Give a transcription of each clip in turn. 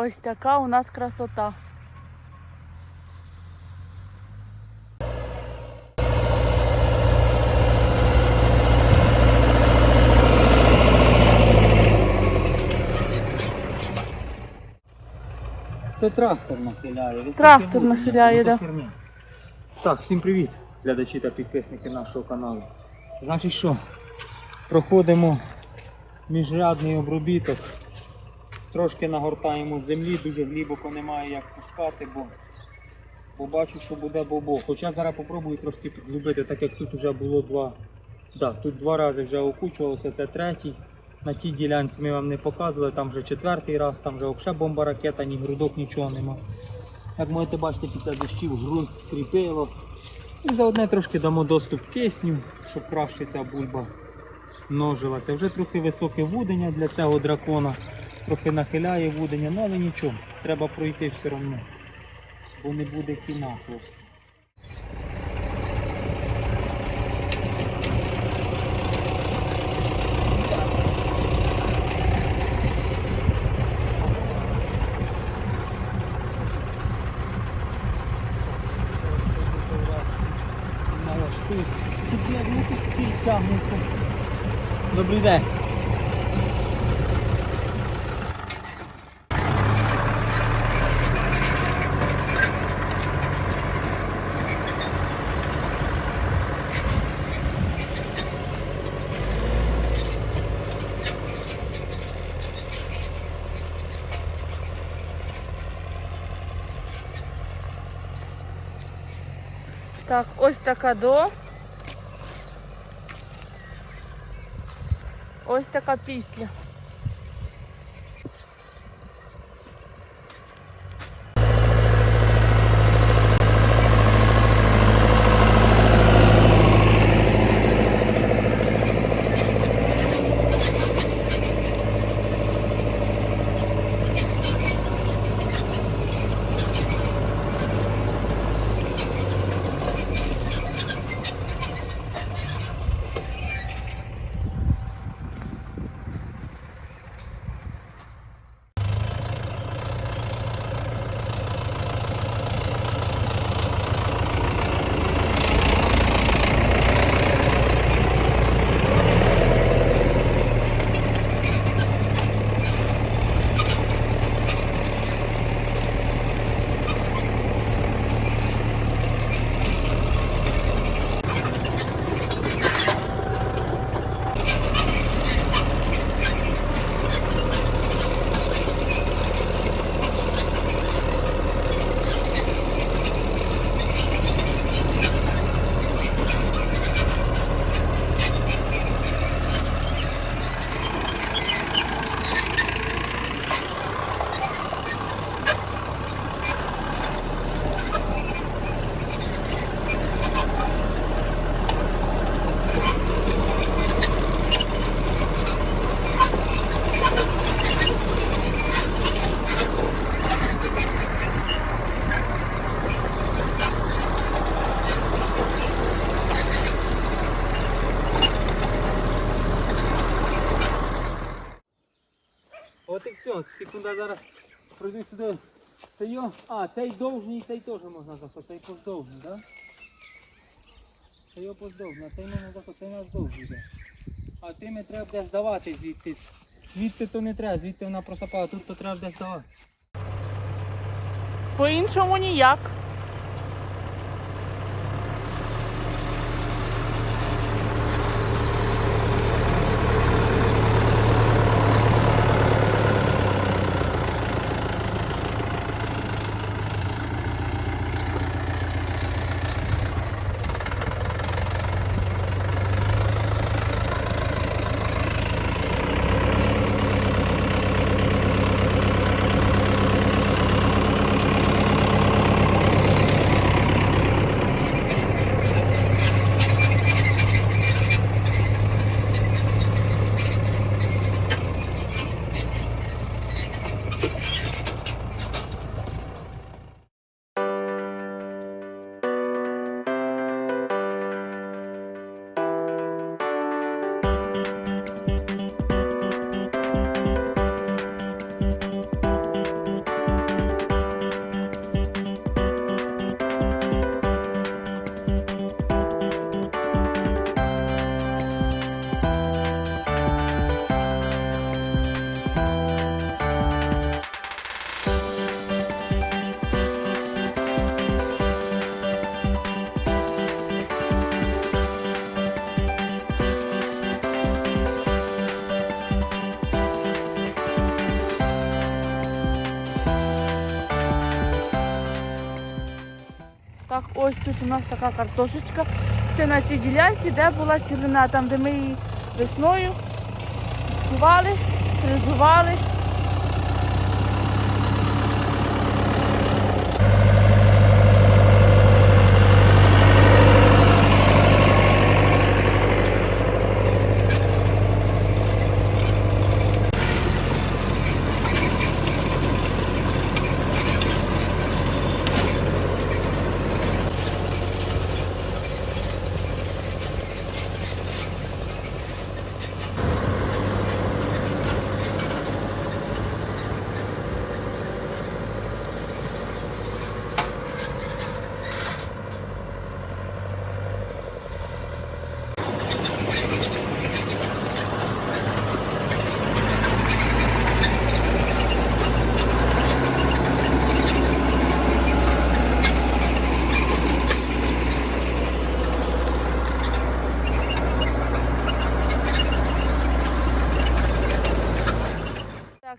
Ось така у нас красота. Це трактор нахиляє. Трактор нахиляє, ото да. Так, всім привіт, глядачі та підписники нашого каналу. Значить що, проходимо міжрядний обробіток. Трошки нагортаємо землі, дуже глибоко немає як пускати, бо, бо бачу, що буде бобо. Хоча зараз попробую трошки підглубити, так як тут вже було два. Да, тут два рази вже окучувалося, це третій. На тій ділянці ми вам не показували, там вже четвертий раз, там вже взагалі бомба ракета, ні грудок, нічого нема. Як можете бачити, після дощів ґрунт скріпило. І заодне трошки дамо доступ кисню, щоб краще ця бульба множилася. Вже трохи високе вудення для цього дракона, трохи нахиляє вудення, ну але нічого, треба пройти все одно, бо не буде кіна просто. Добрий день. Так, ось така до. Ось така після. От секунда зараз пройду сюди. Це його. А, цей довжній, цей теж можна захопити, цей поздовжний, так? Да? Це його поздовжний, а цей можна захопити, цей наш довжний йде. А тими треба буде здавати звідти. Звідти то не треба, звідти вона просапала, тут то треба буде здавати. По-іншому ніяк. Так, ось тут у нас така картошечка. Це на цій ділянці, де була цілина, там, де ми її весною кували, призували.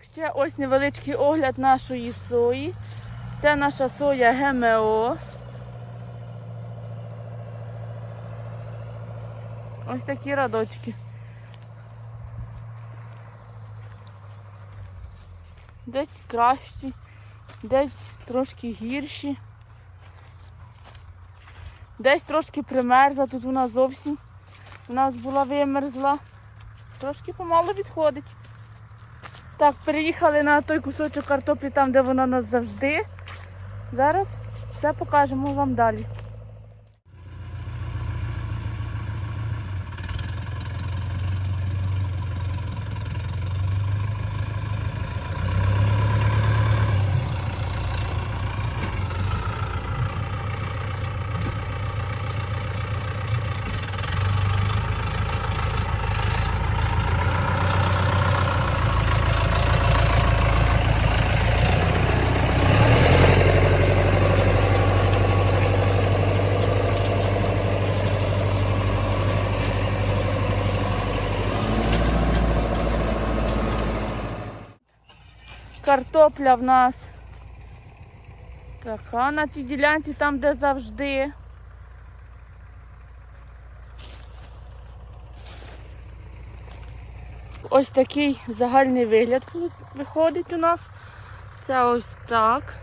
Так, ще ось невеличкий огляд нашої сої. Це наша соя ГМО. Ось такі радочки. Десь кращі, десь трошки гірші. Десь трошки примерзла, тут вона зовсім у нас була вимерзла. Трошки помало відходить. Так, переїхали на той кусочок картоплі, там, де вона нас завжди. Зараз все покажемо вам далі. Картопля в нас така на цій ділянці, там де завжди. Ось такий загальний вигляд виходить у нас. Це ось так.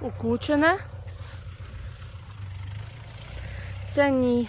Укучене. Це ні.